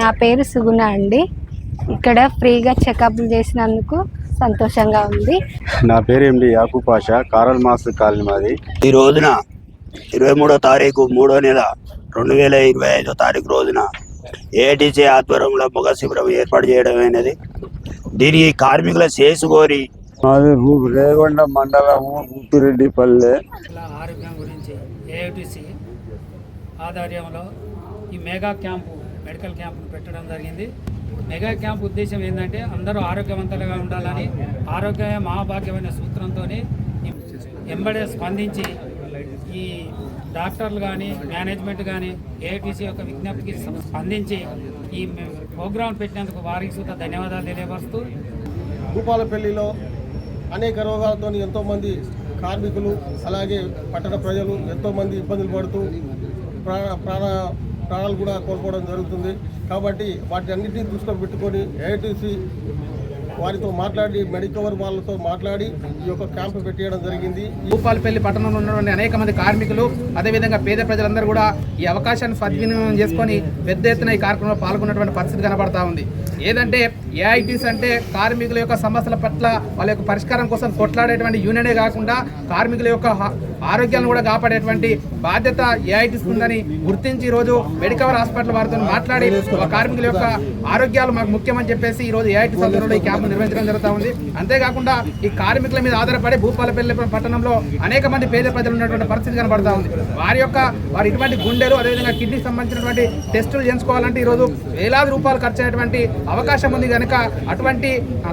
నా పేరు సుగుణ అండి. ఇక్కడ ఫ్రీగా చెకప్లు చేసినందుకు సంతోషంగా ఉంది. నా పేరు MD Yakub Pasha Karl master colony మాది. ఈ రోజున ఇరవై మూడో తారీఖు మూడో నెల రెండు వేల ఇరవై ఐదో తారీఖు రోజున ఏటీసీ ఆధ్వర్యంలో మొగ శిబిరం ఏర్పాటు చేయడం అయినది. దీనికి కార్మికుల చేసుకోరి మాది రేగొండ మండలము ఊపిరెడ్డిపల్లె ఇలా ఆరోగ్యం గురించి ఏఐటిసి ఆధ్వర్యంలో ఈ మెగా క్యాంపు మెడికల్ క్యాంపును పెట్టడం జరిగింది. మెగా క్యాంప్ ఉద్దేశం ఏంటంటే అందరూ ఆరోగ్యవంతులుగా ఉండాలని ఆరోగ్యమే మహాభాగ్యమైన సూత్రంతో ఎంబడే స్పందించి ఈ డాక్టర్లు కానీ మేనేజ్మెంట్ కానీ ఏఐటీసీ యొక్క విజ్ఞప్తికి స్పందించి ఈ ప్రోగ్రాం పెట్టినందుకు వారికి సూత ధన్యవాదాలు తెలియపరుస్తూ భూపాలపల్లిలో అనేక రోగాలతో ఎంతోమంది కార్మికులు అలాగే పట్టణ ప్రజలు ఎంతోమంది ఇబ్బందులు పడుతూ ప్రాణ ప్రాణ ప్రాణాలు కూడా కోల్పోవడం జరుగుతుంది. కాబట్టి వాటి అన్నింటినీ దృష్టిలో పెట్టుకొని ఏఐటీసీ వారితో మాట్లాడి మెడికవర్ వాళ్ళతో మాట్లాడి ఈ యొక్క క్యాంపు పెట్టేయడం జరిగింది. భూపాలపల్లి పట్టణంలో ఉన్నటువంటి అనేక మంది కార్మికులు అదేవిధంగా పేద ప్రజలందరూ కూడా ఈ అవకాశాన్ని సద్వినియోగం చేసుకొని పెద్ద ఎత్తున ఈ కార్యక్రమంలో పాల్గొన్నటువంటి పరిస్థితి కనబడతా ఉంది. ఏదంటే ఏఐటీస్ అంటే కార్మికుల యొక్క సమస్యల పట్ల వాళ్ళ యొక్క పరిష్కారం కోసం కొట్లాడేటువంటి యూనియనే కాకుండా కార్మికుల యొక్క హ- ఆరోగ్యాలను కూడా కాపాడేటువంటి బాధ్యత ఏఐటీస్ ఉందని గుర్తించి ఈరోజు మెడికవర్ హాస్పిటల్ వారితో మాట్లాడి కార్మికుల యొక్క ఆరోగ్యాలు మాకు ముఖ్యమని చెప్పేసి ఈరోజు ఏఐటీ సభ్యులు ఈ క్యాంప్ నిర్వహించడం జరుగుతూ ఉంది. అంతేకాకుండా ఈ కార్మికుల మీద ఆధారపడి భూపాలపల్లి పట్టణంలో అనేక మంది పేద ప్రజలు ఉన్నటువంటి పరిస్థితి కనబడతా ఉంది. వారి యొక్క వారి ఇటువంటి గుండెలు అదేవిధంగా కిడ్నీకి సంబంధించినటువంటి టెస్టులు చేయించుకోవాలంటే ఈరోజు వేలాది రూపాయలు ఖర్చు అయ్యేటువంటి అవకాశం ఉంది కనుక అటువంటి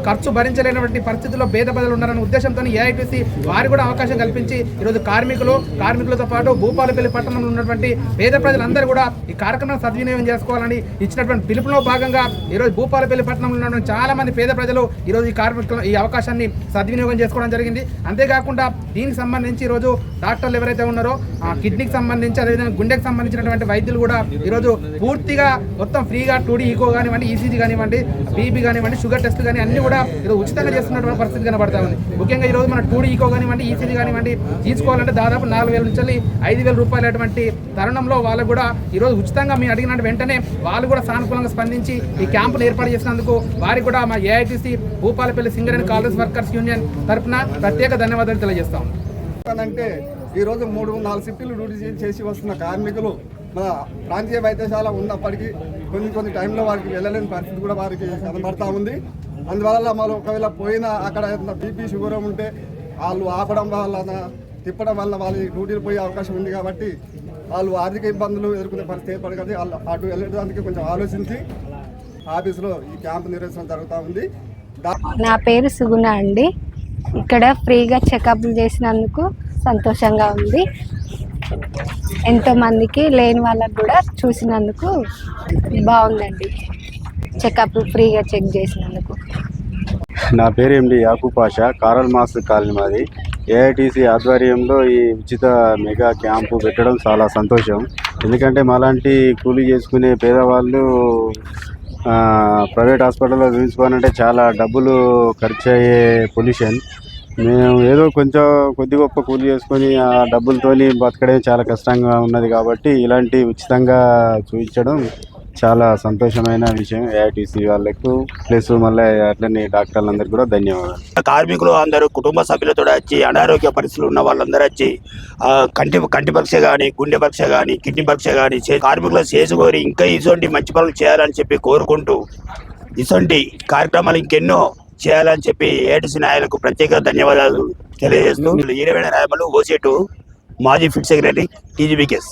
ఖర్చు భరించలేనటువంటి పరిస్థితుల్లో పేద ప్రజలు ఉన్నారనే ఉద్దేశంతో ఏఐటీసీ వారి కూడా అవకాశం కల్పించి ఈరోజు కార్మికులు కార్మికులతో పాటు భూపాలపల్లి పట్టణంలో ఉన్నటువంటి పేద ప్రజలందరూ కూడా ఈ కార్యక్రమం సద్వినియోగం చేసుకోవాలని ఇచ్చినటువంటి పిలుపులో భాగంగా ఈరోజు భూపాలపల్లి పట్టణంలో ఉన్నటువంటి చాలా మంది పేద ప్రజలు ఈరోజు ఈ కార్మికులు ఈ అవకాశాన్ని సద్వినియోగం చేసుకోవడం జరిగింది. అంతేకాకుండా దీనికి సంబంధించి ఈరోజు డాక్టర్లు ఎవరైతే ఉన్నారో ఆ కిడ్నీకి సంబంధించి అదేవిధంగా గుండెకి సంబంధించినటువంటి వైద్యులు కూడా ఈరోజు పూర్తిగా మొత్తం ఫ్రీగా టూడీ ఈకో కానివ్వండి ఈసీజీ కానివ్వండి బీపీ కానివ్వండి షుగర్ టెస్ట్ కానీ అన్ని కూడా ఈరోజు ఉచితంగా చేస్తున్నటువంటి పరిస్థితి కనబడతా ఉంది. ముఖ్యంగా ఈరోజు మన టూడీ ఈకో కానివ్వండి ఈసీజీ కానివ్వండి తీసుకోవాలంటే దాదాపు నాలుగు వేల నుంచి ఐదు వేల రూపాయలటువంటి తరుణంలో వాళ్ళకు కూడా ఈరోజు ఉచితంగా మేము అడిగిన వెంటనే వాళ్ళు కూడా సానుకూలంగా స్పందించి ఈ క్యాంపును ఏర్పాటు చేసినందుకు వారికి కూడా మా AITC Bhupalpally Singareni Congress college workers union తరఫున ప్రత్యేక ధన్యవాదాలు తెలియజేస్తాం. అంటే ఈరోజు మూడు నాలుగు షిఫ్టులు డ్యూటీ చేసి వస్తున్న కార్మికులు మన ప్రాంతీయ వైద్యశాల ఉన్నప్పటికీ కొన్ని కొన్ని టైంలో వారికి వెళ్ళలేని పరిస్థితి కూడా వారికి కనబడతా ఉంది. అందువల్ల మనం ఒకవేళ పోయినా అక్కడ బీపీ షుగర్ ఉంటే వాళ్ళు ఆపడం వల్ల తిప్పడం వల్ల వాళ్ళ డ్యూటీలు పోయే అవకాశం ఉంది కాబట్టి వాళ్ళు ఆర్థిక ఇబ్బందులు ఎదుర్కొనే పరిస్థితి ఏర్పడదు వాళ్ళు అటు వెళ్ళడానికి కొంచెం ఆలోచించి ఆఫీసులో ఈ క్యాంప్ నిర్వహించడం జరుగుతూ ఉంది. నా పేరు సుగుణ అండి. ఇక్కడ ఫ్రీగా చెకప్లు చేసినందుకు సంతోషంగా ఉంది. ఎంతోమందికి లేని వాళ్ళకు కూడా చూసినందుకు బాగుందండి. చెకప్ ఫ్రీగా చెక్ చేసినందుకు. నా పేరు MD Yakub Pasha Karl Marx colony మాది. ఏఐటీసీ ఆధ్వర్యంలో ఈ ఉచిత మెగా క్యాంపు పెట్టడం చాలా సంతోషం. ఎందుకంటే మాలాంటి కూలీ చేసుకునే పేదవాళ్ళు ప్రైవేట్ హాస్పిటల్లో చూపించుకోవాలంటే చాలా డబ్బులు ఖర్చు అయ్యే పొల్యూషన్. మేము ఏదో కొంచెం కొద్ది గొప్ప కూలి చేసుకొని ఆ డబ్బులతోని బతకడం చాలా కష్టంగా ఉన్నది కాబట్టి ఇలాంటి ఉచితంగా చూపించడం చాలా సంతోషమైన విషయం ఏఐటీసీ వాళ్ళకు ప్లస్ మళ్ళీ అట్లనే డాక్టర్లందరికీ కూడా ధన్యవాదాలు. కార్మికులు అందరూ కుటుంబ సభ్యులతో వచ్చి అనారోగ్య పరిస్థితులు ఉన్న వాళ్ళందరూ వచ్చి ఆ, కంటి కంటి పరీక్ష కానీ గుండె పరీక్ష కానీ కిడ్నీ పరీక్ష కానీ కార్మికులు చేసుకొని ఇంకా ఇటువంటి మంచి పనులు చేయాలని చెప్పి కోరుకుంటూ ఇటువంటి కార్యక్రమాలు ఇంకెన్నో చేయాలని చెప్పి ఏటీసీ నాయకులకు ప్రత్యేక ధన్యవాదాలు తెలియజేస్తూ ఈరవేణ రాయమలు ఓసేటు మాజీ ఫిట్ సెక్రటరీ టీజీబీకేస్